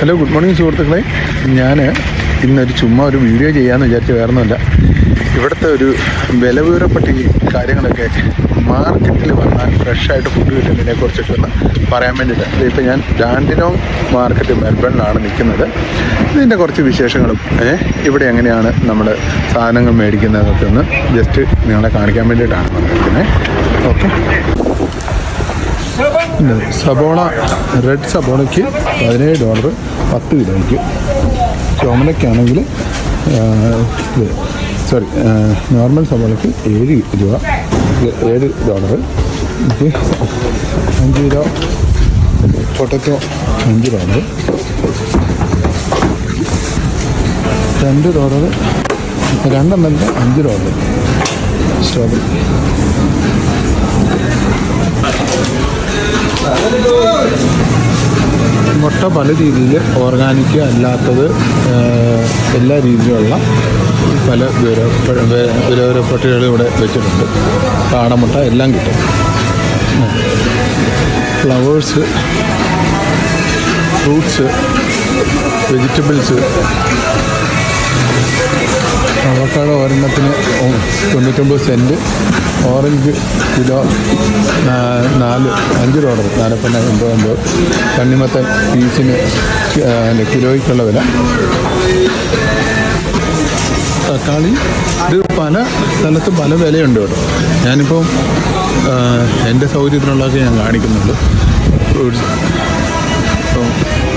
Hello good morning സുഹൃത്തുക്കളെ. ഞാൻ ഇന്നൊരു ചുമ്മാ ഒരു വീഡിയോ ചെയ്യാമെന്ന് വിചാരിച്ച് വേറൊന്നുമില്ല. ഇവിടുത്തെ ഒരു വില കാര്യങ്ങളൊക്കെ മാർക്കറ്റിൽ വന്നാൽ ഫ്രഷായിട്ട് ഫുഡ് കിട്ടുന്നതിനെ കുറിച്ചൊക്കെ ഒന്ന് പറയാൻ വേണ്ടിയിട്ട്. ഇപ്പോൾ ഞാൻ ഡാൻഡിനോ മാർക്കറ്റ് മെൽബണിലാണ് നിൽക്കുന്നത്. ഇതിന്റെ കുറച്ച് വിശേഷങ്ങളും ഇവിടെ എങ്ങനെയാണ് നമ്മൾ സാധനങ്ങൾ മേടിക്കുന്നതൊക്കെ ഒന്ന് ജസ്റ്റ് നിങ്ങളെ കാണിക്കാൻ വേണ്ടിയിട്ടാണ് വന്നിരിക്കുന്നത്. ഓക്കെ. സബോള റെഡ് സബോളയ്ക്ക് പതിനേഴ് ഡോളർ പത്ത് കിലോയ്ക്ക്. ചുമലയ്ക്കാണെങ്കിൽ സോറി നോർമൽ സബോളയ്ക്ക് ഏഴ് രൂപ ഏഴ് ഡോളർ അഞ്ച് കിലോ പൊട്ടറ്റോ അഞ്ച് ഡോളർ രണ്ട് ഡോളർ രണ്ടെണ്ണത്തിന്റെ അഞ്ച് ഡോളർ സ്ട്രോബെറി മുട്ട പല രീതിയിൽ ഓർഗാനിക് അല്ലാത്തത് എല്ലാ രീതിയിലുള്ള പല വിവര വിവരപ്പട്ടികൾ ഇവിടെ വെച്ചിട്ടുണ്ട്. കാടമുട്ട എല്ലാം കിട്ടും. ഫ്ലവേഴ്സ് ഫ്രൂട്ട്സ് വെജിറ്റബിൾസ് അവക്കാട് ഒരെണ്ണത്തിന് തൊണ്ണൂറ്റൊമ്പത് സെന്റ് ഓറഞ്ച് കിലോ നാല് അഞ്ച് ഡോളർ നാലപ്പണ്ണ എൺപത് അമ്പത് തണ്ണിമത്തൻ പീസിന് കിലോയ്ക്കുള്ള വില. തക്കാളി ഇത് പല സ്ഥലത്തും പല വിലയുണ്ട് കേട്ടോ. ഞാനിപ്പം എന്റെ സൗകര്യത്തിനുള്ളതൊക്കെ ഞാൻ കാണിക്കുന്നുണ്ട്.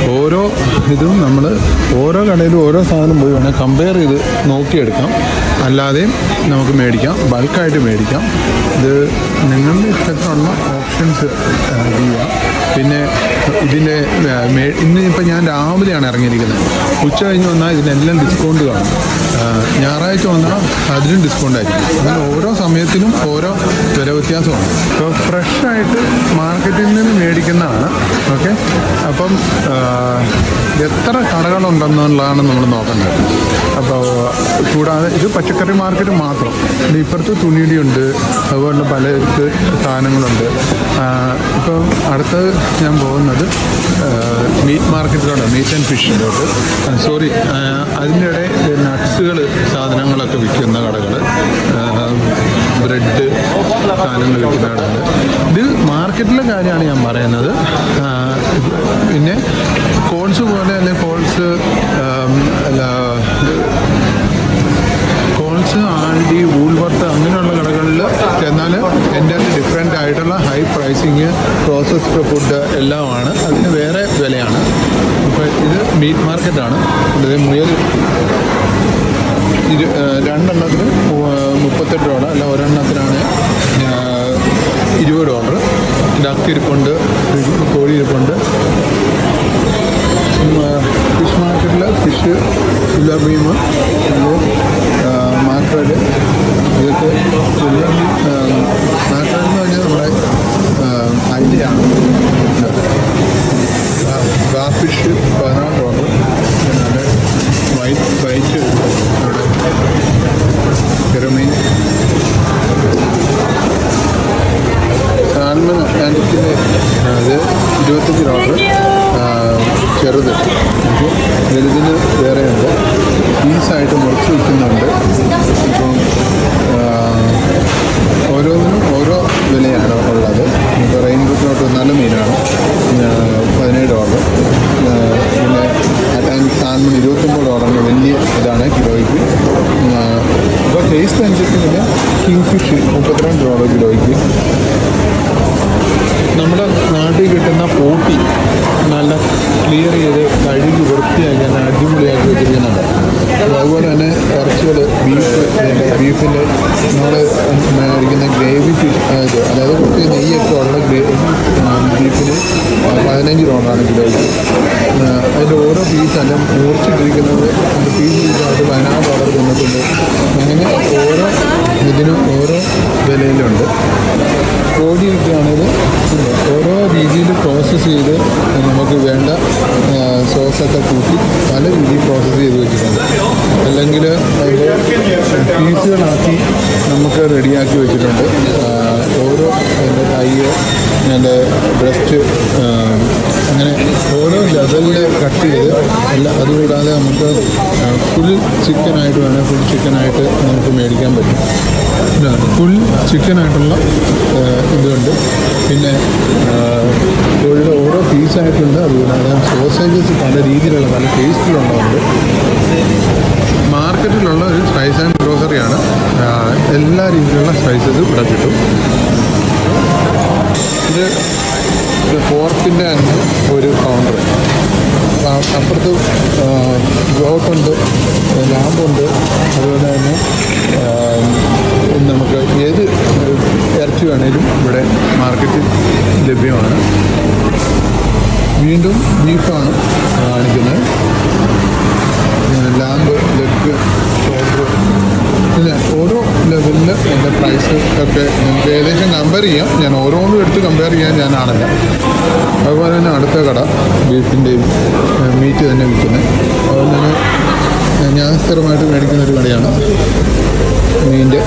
ഓരോ ഇതും നമ്മൾ ഓരോ കടയിലും ഓരോ സാധനം പോയി വേണം കമ്പയർ ചെയ്ത് നോക്കിയെടുക്കാം. അല്ലാതെയും നമുക്ക് മേടിക്കാം ബൾക്കായിട്ട് മേടിക്കാം. ഇത് നിങ്ങളുടെ ഇഷ്ടത്തിനുള്ള ഓപ്ഷൻസ് ചെയ്യാം. പിന്നെ ഇതിന്റെ ഇന്ന് ഇപ്പം ഞാൻ രാവിലെയാണ് ഇറങ്ങിയിരിക്കുന്നത്. ഉച്ച കഴിഞ്ഞ് വന്നാൽ ഇതിനെല്ലാം ഡിസ്കൗണ്ട് കാണും. ഞായറാഴ്ച വന്നാൽ അതിനും ഡിസ്കൗണ്ട് ആയിരിക്കും. അങ്ങനെ ഓരോ സമയത്തിനും ഓരോ വില വ്യത്യാസമാണ്. ഇപ്പോൾ ഫ്രഷായിട്ട് മാർക്കറ്റിൽ നിന്ന് അപ്പം എത്ര കടകളുണ്ടെന്നുള്ളതാണ് നമ്മൾ നോക്കേണ്ടത്. അപ്പോൾ കൂടാതെ ഇത് പച്ചക്കറി മാർക്കറ്റ് മാത്രം. ഇപ്പുറത്ത് തുണിയുണ്ട് അതുപോലെ പലർക്ക് സാധനങ്ങളുണ്ട്. ഇപ്പം അടുത്ത് ഞാൻ പോകുന്നത് മീറ്റ് മാർക്കറ്റിലോട്ട് മീറ്റ് ആൻഡ് ഫിഷിലോട്ട് സോറി അതിന്റെ ഇടയിൽ നട്ട്സുകൾ സാധനങ്ങളൊക്കെ വിൽക്കുന്ന കടകൾ ബ്രെഡ് സാധനങ്ങൾ വിൽക്കുന്ന കടകൾ ഇത് മാർക്കറ്റിലെ കാര്യമാണ് ഞാൻ പറയുന്നത്. പിന്നെ കോൺസ് പോലെ അല്ലെ കോൺസ് അല്ല കോൾസ് ആൾഡി വൂൾവർത്ത് അങ്ങനെയുള്ള കടകളിൽ ചെന്നാൽ എന്റെ ഡിഫറെന്റ് ആയിട്ടുള്ള ഹൈ പ്രൈസിങ് പ്രോസസ്ഡ് ഫുഡ് എല്ലാമാണ്. അതിന് വേറെ വിലയാണ്. ഇപ്പോൾ ഇത് മീറ്റ് മാർക്കറ്റാണ് ഇത് മുയൽ ഇരു രണ്ടെണ്ണത്തിന് മുപ്പത്തെട്ട് ഡോളർ അല്ല ഒരെണ്ണത്തിനാണ് ഇരുപത് ഡോളർ ഡക്ക് ഇരിപ്പുണ്ട് കോഴി ഇരിപ്പുണ്ട്. ഫിഷ് മാർക്കറ്റിൽ ഫിഷ് മീമ് മാക്രൽ ഇതൊക്കെ മാക്രൽ എന്ന് പറഞ്ഞാൽ നമ്മുടെ അയിലയാണ് ഫിഷ് പതിനാറ് ഡോളർ വൈറ്റ് വൈറ്റ് അവിടെ ഫിഷ് മുപ്പത്തിരണ്ട് രൂപ കിലോയ്ക്ക് നമ്മുടെ നാട്ടിൽ കിട്ടുന്ന പോട്ടി നല്ല ക്ലിയർ ചെയ്ത് കഴുകി വൃത്തിയാക്കി നല്ല അടിപൊളിയാക്കി വെച്ചിരിക്കുന്നുണ്ട് അതുപോലെ തന്നെ ഇറച്ചികൾ ബീഫ് ബീഫിന്റെ നമ്മൾ മേടിക്കുന്ന ഗ്രേവി ഫിഷ് ഇത് അതായത് കുറച്ച് നെയ്യൊക്കെ ഉള്ള ഗ്രേവി ബീഫിന് പതിനഞ്ച് ഡോളറാണ് കിലോയ്ക്ക് അതിന്റെ ഓരോ പീസ് അല്ല മുറിച്ചിട്ടിരിക്കുന്നത് പീസ് പീസായിട്ട് പതിനാറ് ഡോളർ തന്നിട്ടുണ്ട് അങ്ങനെ ഓരോ ഇതിനും ഓരോ വിലയിലുണ്ട് കോഴിയൊക്കെ ഓരോ രീതിയിൽ പ്രോസസ്സ് ചെയ്ത് നമുക്ക് വേണ്ട സോസൊക്കെ കൂട്ടി പല രീതിയിൽ പ്രോസസ്സ് ചെയ്ത് വെച്ചിട്ടുണ്ട്. അല്ലെങ്കിൽ പീസുകളാക്കി നമുക്ക് റെഡിയാക്കി വെച്ചിട്ടുണ്ട്. ഓരോ അതിന്റെ കൈ അതിന്റെ ബ്രസ്റ്റ് അങ്ങനെ ഓരോ ലെവലിൽ കട്ട് ചെയ്ത് അല്ല അതുകൂടാതെ നമുക്ക് ഫുൾ ചിക്കനായിട്ട് വേണേൽ ഫുൾ ചിക്കനായിട്ട് നമുക്ക് മേടിക്കാൻ പറ്റും. ഫുൾ ചിക്കനായിട്ടുള്ള ഇതുണ്ട്. പിന്നെ കോഴിയുടെ ഓരോ പീസായിട്ടുണ്ട് അതുകൂടാതെ സോസേജസ് പല രീതിയിലുള്ള പല ടേസ്റ്റിലുള്ളതുണ്ട് മാർക്കറ്റിലുള്ള ഒരു സ്പൈസ് ആൻഡ് ഗ്രോസറിയാണ് എല്ലാ രീതിയിലുള്ള സ്പൈസസും ഇവിടെ കിട്ടും. ഇത് ഇത് ഫോർത്തിന്റെ തന്നെ ഒരു കൗണ്ടർ അപ്പുറത്ത് ഗോട്ടുണ്ട് ലാമ്പുണ്ട് അതുപോലെ തന്നെ നമുക്ക് ഏത് ഇറച്ചി വേണേലും ഇവിടെ മാർക്കറ്റിൽ ലഭ്യമാണ്. വീണ്ടും ബീഫാണ് കാണിക്കുന്നത്. ചെയ്യാം. ഞാൻ ഓരോന്നും എടുത്ത് കമ്പയർ ചെയ്യാൻ ഞാനാണല്ല അതുപോലെ തന്നെ അടുത്ത കട ബീഫിന്റെയും മീറ്റ് തന്നെ വിൽക്കുന്നത്. അതുപോലെ തന്നെ ഞാൻ സ്ഥിരമായിട്ട് മേടിക്കുന്ന ഒരു കടയാണ്. മീന്റെ.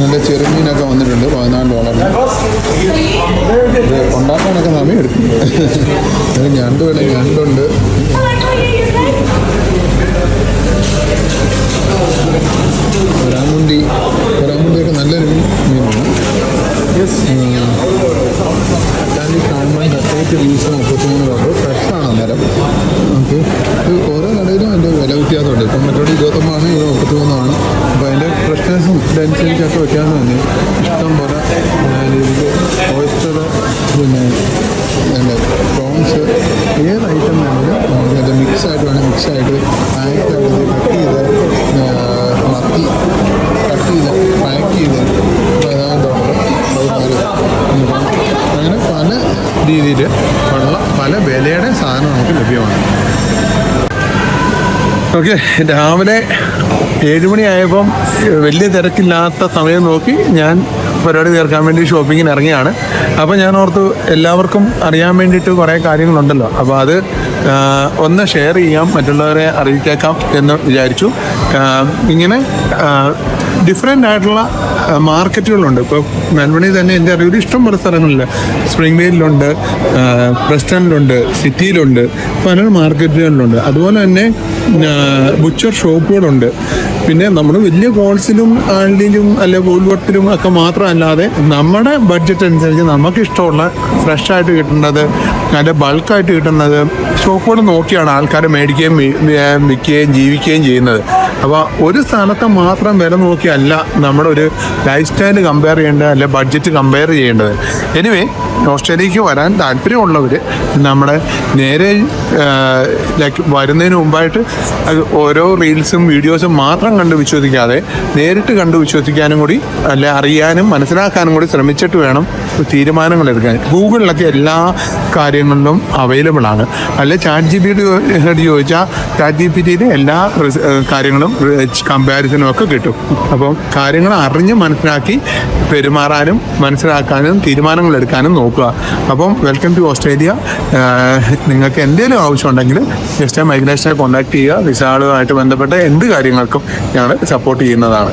നല്ല ചെറുമീനൊക്കെ വന്നിട്ടുണ്ട് പതിനാല് ഡോളറിന്. ഇത് ഉണ്ടാക്കാനൊക്കെ നമ്മ എടുക്കും ഇത് ഞണ്ട് വേണം ഞണ്ടുണ്ട്. വരാമുണ്ടി വരാമുണ്ടിയൊക്കെ നല്ലൊരു മീനാണ് അറ്റാലി മുപ്പത്തിമൂന്ന് രൂപ ഫ്രഷാണ് അന്നേരം. ഓക്കെ ഇത് ഓരോ കടയിലും അതിന്റെ വില വ്യത്യാസമുണ്ട്. ഇപ്പം മറ്റോട് ഇരുപത്തൊമ്പതാണ് ഇത് മുപ്പത്തിമൂന്നാണ്. അപ്പോൾ അതിന്റെ ഫ്രഷ്നെസ്സും ഇതനുസരിച്ചൊക്കെ വ്യത്യാസമുണ്ട്. ഇഷ്ടം പോലെ രീതിയിൽ ഓയിസ്റ്റർ പിന്നെ അതിന്റെ പ്രോൺസ് ഏത് ഐറ്റം വേണമെങ്കിലും നമുക്ക് മിക്സ് ആയിട്ട് വേണമെങ്കിൽ മിക്സ് ആയിട്ട് കട്ട് അങ്ങനെ പല രീതിയിൽ ഉള്ള പല വിലയുടെ സാധനം നമുക്ക് ലഭ്യമാണ്. ഓക്കെ രാവിലെ ഏഴുമണിയായപ്പം വലിയ തിരക്കില്ലാത്ത സമയം നോക്കി ഞാൻ പരിപാടി തീർക്കാൻ വേണ്ടി ഷോപ്പിങ്ങിന് ഇറങ്ങിയാണ്. അപ്പോൾ ഞാൻ ഓർത്തു എല്ലാവർക്കും അറിയാൻ വേണ്ടിയിട്ട് കുറേ കാര്യങ്ങളുണ്ടല്ലോ. അപ്പോൾ അത് ഒന്ന് ഷെയർ ചെയ്യാം മറ്റുള്ളവരെ അറിയിച്ചേക്കാം എന്ന് വിചാരിച്ചു. ഇങ്ങനെ ഡിഫറെന്റ് ആയിട്ടുള്ള മാർക്കറ്റുകളുണ്ട്. ഇപ്പോൾ മെൽബണിൽ തന്നെ എന്റെ അറിവിൽ ഇഷ്ടം പോലെ സ്ഥലങ്ങളില്ല. സ്പ്രിംഗ് വെയിലുണ്ട് പ്രസ്റ്റണിലുണ്ട് സിറ്റിയിലുണ്ട് പല മാർക്കറ്റുകളിലുണ്ട്. അതുപോലെ തന്നെ ബുച്ചർ ഷോപ്പുകളുണ്ട് പിന്നെ നമ്മൾ വലിയ ഗോൾസിലും ആളിലും അല്ലെ ഗോൾവട്ടിലും ഒക്കെ മാത്രമല്ലാതെ നമ്മുടെ ബഡ്ജറ്റ് അനുസരിച്ച് നമുക്ക് ഇഷ്ടമുള്ള ഫ്രഷ് ആയിട്ട് കിട്ടുന്നത് നല്ല ബൾക്കായിട്ട് കിട്ടുന്നത് ഷോപ്പുകൾ നോക്കിയാണ് ആൾക്കാർ മേടിക്കുകയും വിൽക്കുകയും ജീവിക്കുകയും ചെയ്യുന്നത്. അപ്പോൾ ഒരു സ്ഥലത്തെ മാത്രം വില നോക്കിയല്ല നമ്മുടെ ഒരു ലൈഫ് സ്റ്റൈൽ കമ്പയർ ചെയ്യേണ്ടത് അല്ലെ ബഡ്ജറ്റ് കമ്പയർ ചെയ്യേണ്ടത്. എനിവേ ഓസ്ട്രേലിയക്ക് വരാൻ താല്പര്യമുള്ളവർ നമ്മുടെ നേരെ ലൈക്ക് വരുന്നതിന് മുമ്പായിട്ട് ഓരോ റീൽസും വീഡിയോസും മാത്രം കണ്ട് വിശ്വസിക്കാതെ നേരിട്ട് കണ്ട് വിശ്വസിക്കാനും കൂടി അല്ലെ അറിയാനും മനസ്സിലാക്കാനും കൂടി ശ്രമിച്ചിട്ട് വേണം തീരുമാനങ്ങൾ എടുക്കാൻ ഗൂഗിളിലൊക്കെ എല്ലാ കാര്യങ്ങളിലും അവൈലബിൾ ആണ്. അല്ല ചാറ്റ് ജി പി ടി ചോദിച്ചാൽ ചാറ്റ് ജി പി ടിയിലെ എല്ലാ കാര്യങ്ങളും കമ്പാരിസനും ഒക്കെ കിട്ടും. അപ്പം കാര്യങ്ങൾ അറിഞ്ഞ് മനസ്സിലാക്കി പെരുമാറാനും മനസ്സിലാക്കാനും തീരുമാനങ്ങൾ എടുക്കാനും നോക്കുക. അപ്പം വെൽക്കം ടു ഓസ്ട്രേലിയ നിങ്ങൾക്ക് എന്തെങ്കിലും ആവശ്യമുണ്ടെങ്കിൽ ജസ്റ്റ് മൈഗ്രേഷനെ കോൺടാക്ട് ചെയ്യുക. വിസാളുമായിട്ട് ബന്ധപ്പെട്ട എന്ത് കാര്യങ്ങൾക്കും ഞങ്ങൾ സപ്പോർട്ട് ചെയ്യുന്നതാണ്.